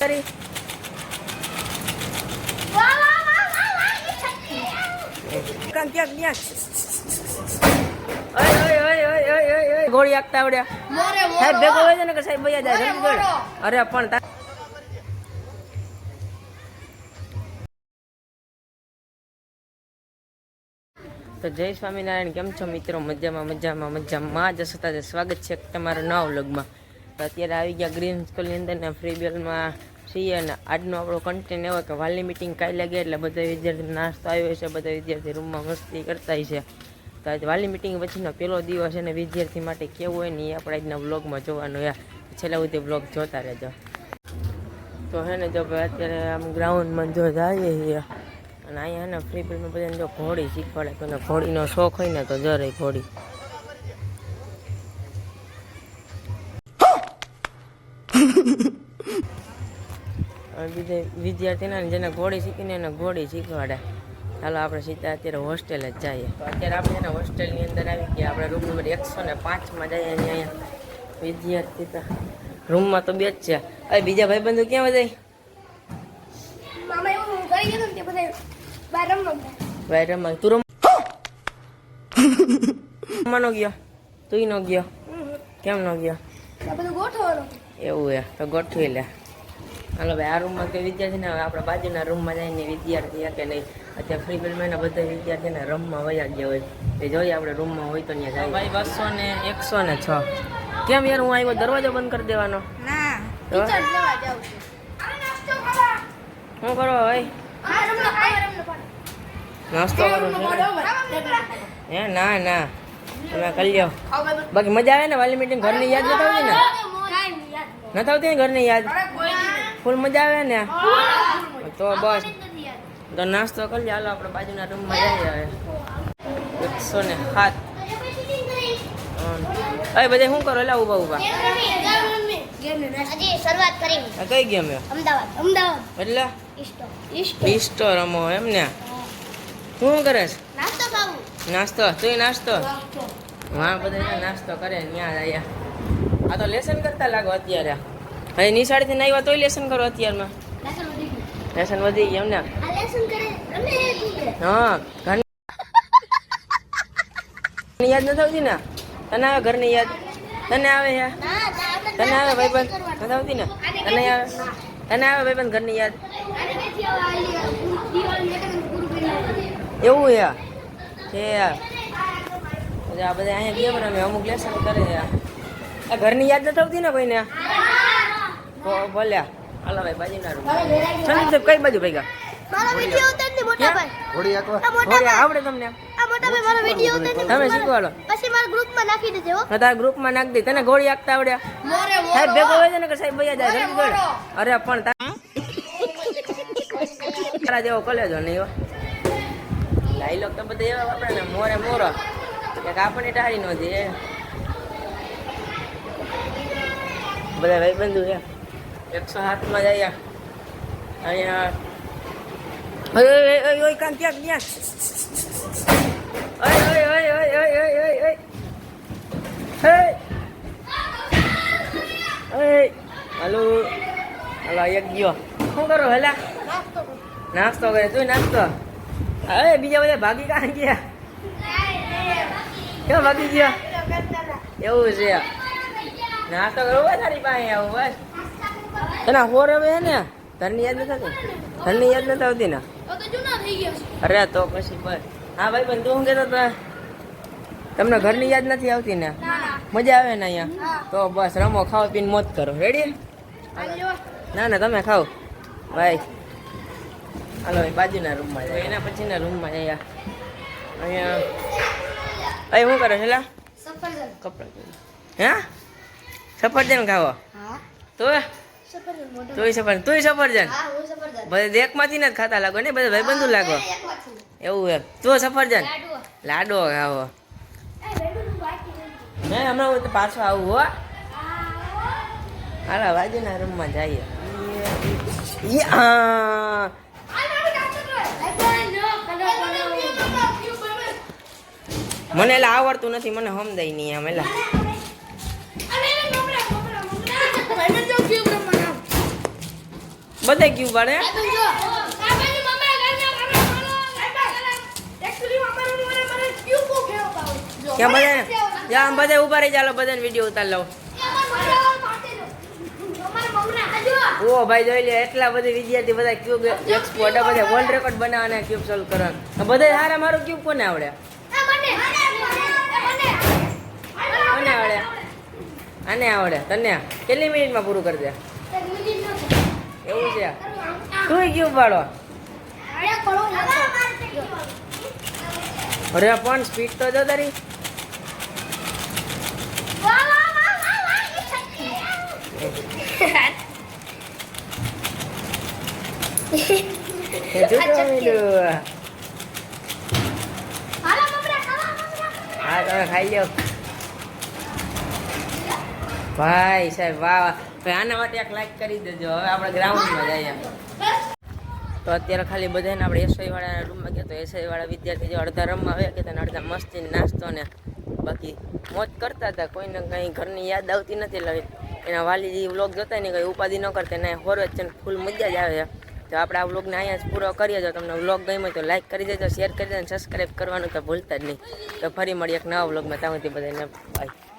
કરી. કાંક ક્યાંક ક્યાંક ઓય ઓય ઓય ઓય ઓય ઓય ઓય. ગોળી આપતા આવડ્યા. સાહેબ ભેગો હોય છે ને કે સાહેબ ભૈયા જાય જલ્દી અરે પણ તો જય સ્વામિનારાયણ કેમ છો મિત્રો? મજામાં મજામાં મજામાં. જશો સતા સ્વાગત છે તમારા નવ વ્લોગમાં. તો અત્યારે આવી ગયા ગ્રીન સ્કૂલની અંદર ને ફ્રી બેલમાં છીએ અને આજનો આપણો કન્ટેન્ટ એવો કે વાલી મિટિંગ કાંઈ લાગે એટલે બધા વિદ્યાર્થી નાસ્તો આવ્યો છે બધા વિદ્યાર્થી રૂમમાં મસ્તી કરતા છે તો આજે વાલી મિટિંગ પછીનો પહેલો દિવસ અને વિદ્યાર્થી માટે કેવું હોય ને એ આપણે આજના વ્લોગમાં જોવાનું યાર છેલ્લા સુધી વ્લોગ જોતા રહેજો. તો હે ને જો અત્યારે આમ ગ્રાઉન્ડમાં જો જઈએ છીએ અને અહીંયા ને ફ્રી પીરિયડમાં બધાને જો ઘોડી શીખવાડે, કોઈને ઘોડીનો શોખ હોય ને તો જરે ઘોડી. બીજે વિદ્યાર્થીના જેને ઘોડી શીખીને એને ઘોડી શીખવાડે. ચાલો આપણે સીધા અત્યારે હોસ્ટેલ જ જઈએ. તો અત્યારે આપણે એના હોસ્ટેલની અંદર આવી ગયા. આપણે રૂમ નંબર એકસો ને પાંચમાં જઈએ અને અહીંયા. વિદ્યાર્થી તો રૂમમાં તો બે જ છે. હવે બીજા ભાઈબંધો ક્યાં બધા? તે રમવા ભાઈ રમા તું રમ રમવાનો ગયો? તું ન ગયો? કેમ ન ગયો? એવું હે તો ગોઠવી લે. હાલો ભાઈ આ રૂમમાં કે વિદ્યાર્થી ને આપણા બાજુના રૂમમાં જઈને વિદ્યાર્થી કે નહીં. અત્યારે ફ્રી ફિલ્મ બધા વિદ્યાર્થીને રમવા વયા ગયા હોય. એ જોઈએ આપણે રૂમમાં હોય તો ત્યાં જાય. ભાઈ બસો ને એકસો ને છ. કેમ યાર હું આવ્યો? દરવાજો બંધ કરી દેવાનો. ના તો? ટીચર લેવા જાઉં છું. આ નાસ્તો કરવા શું કરો ભાઈ નાસ્તો કરું. હે ના ના. તમે કરી લ્યો. બાકી મજા આવે ને વાલી મીટિંગ ઘરની યાદ નથી આવતી ને નથી આવતી ઘરની યાદ? ફૂલ મજા આવે ને? તો બસ. તો નાસ્તો કરી લે. હાલો આપણે બાજુના રૂમમાં જઈ આવે એકસો ને સાત. અરે બધા શું કરો? એટલે કરી. આ કઈ ગેમ અમદાવાદ અમદાવાદ. એટલે? ઈસ્ટો. ઈસ્ટો. રમો એમ ને? શું કરે છે? નાસ્તો ખાવું. નાસ્તો? તું નાસ્તો? હા બધા નાસ્તો કરે ત્યાં આવ્યા આ તો લેસન કરતા લાગો અત્યારે. હવે નિશાળેથી નહીં આવ્યા તોય લેસન કરો અત્યારમાં. લેસન વધી ગયું. એમને. હે ઘરની યાદ નથી આવતી ને? તને આવે ઘરની યાદ? તને આવે ના તને આવે ભાઈબંધ? નથી આવતી ને? તને આવે તને આવે ભાઈબંધ ઘરની યાદ. એવું છે? છે યાર. આ બધા અહીંયા ગેમ રમે અમુક લેસન કરે યાર. આ ઘરની યાદ નથી આવતી ને કોઈને ભલે હાલો ભાઈ બાજુના રૂમ. સંદીપ સાહેબ કઈ બાજુ ભેગા? મારો વિડિયો ઉતાર ને મોટા ભાઈ. ઘોડી આંકવા આ મોટા થોડી ભાઈ. આવડે તમને? આ મોટા ભાઈ મારો વિડિયો ઉતાર ને તમે શીખવાડો. પછી મારા ગ્રુપમાં નાખી દેજો હો. તો તારા ગ્રુપમાં નાખ દે. તને ગોળી આપતા આવડ્યા સાહેબ ભેગો હોય ને કે સાહેબ ભૈયા જાય જલ્દી દોડ. અરે પણ તારા જેવો કોલેજો નહીં હો. ડાયલોગ તો બધા એવા વાપરે ને મોરે મોરો. એક આપણે ટાળી નો દે. બધા ભાઈ બંધુ છે. એકસો સાતમાં જાય અહીંયા ઓય ઓય ઓય કાંક ક્યાંક ક્યાંક! Hey! Halo. Halo એક ગયો શું કરો હેલા નાસ્તો કરે તું નાસ્તો અરે બીજા બધા ભાગી કાં ગયા ક્યાં ભાગી ગયા એવું છે નાસ્તો કરવો તારી પાસે આવું બસ તને હોર હવે હે ને ઘરની યાદ નથી આવતી? ઘરની યાદ નથી આવતી ને? અરે તો પછી બસ. હા ભાઈ પણ તું શું કહેતો હતો? તમને ઘરની યાદ નથી આવતી ને? મજા આવે ને અહીંયા? તો બસ રમો ખાઓ પીને મોત કરો. રેડી ના ના તમે ખાઓ. ભાઈ. હાલો બાજુના રૂમમાં જાય. એના પછીના રૂમમાં જાય અહીંયા. અહીં શું કરો છેલ્લા કપડાં હે? સફરજન ખાવો તો તુંય સફરજન તોય સફરજન? બધા દેખમાંથી ને જ ખાતા લાગો ને બધા ભાઈબંધુ લાગો. એવું એમ. તો સફરજન? લાડો ખાવો એ લાડુ બાકી છે હે હમણાં હું પાછો આવું હો. હાલા વાજીના રૂમમાં જઈએ. આ. મને એટલે આવડતું નથી મને સમજાય નહીં આમ એટલે અમારું મને મને ક્યુ બધા ત્યાં બધે ઊભા રહી ચાલો બધાને વીડિયો ઉતાર લઉં. ઓ ભાઈ જોઈ લે એટલા બધા વિદ્યાર્થી બધા ક્યુબ એક્સપોર્ટ બધા વર્લ્ડ રેકોર્ડ બનાવવાના ક્યુબ સોલ્વ કરવાના બધા હારા મારું ક્યુબ કોને આવડે? કોને આવડે? આને આવડે તને? કેટલી મિનિટમાં પૂરું કરી દે? એવું છે? તું ક્યુબ પાડો અરે પણ સ્પીડ તો જો તારી. હા તમે ખાઈ લો ભાઈ સાહેબ, વાહ ભાઈ, આના માટે એક લાઈક કરી દેજો. હવે આપણે ગ્રાઉન્ડમાં જઈએ તો અત્યારે ખાલી બધાને આપણે એસઆઈ વાળાના રૂમમાં ગયા તો એસઆઈ વાળા વિદ્યાર્થી જે અડધા રમવા આવ્યા કે તેને અડધા મસ્તી નાસ્તો ને બાકી મોજ કરતા હતા. કોઈને કંઈ ઘરની યાદ આવતી નથી એટલે એના વાલીજી વ્લોગ જોતા ને કંઈ ઉપાધિ ન કરતા. એને હોરજ છે ને ફૂલ મજા જ આવે. છે તો આપણે આ વ્લોગને અહીંયા જ પૂરો કરીએ. જો તમને વ્લોગ ગમ્યો તો લાઈક કરી દેજો શેર કરી દેજો સબસ્ક્રાઈબ કરવાનું તો ભૂલતા જ નહીં. તો ફરી મળીએ એક નવા વ્લોગમાં. સુધી બધાને બાય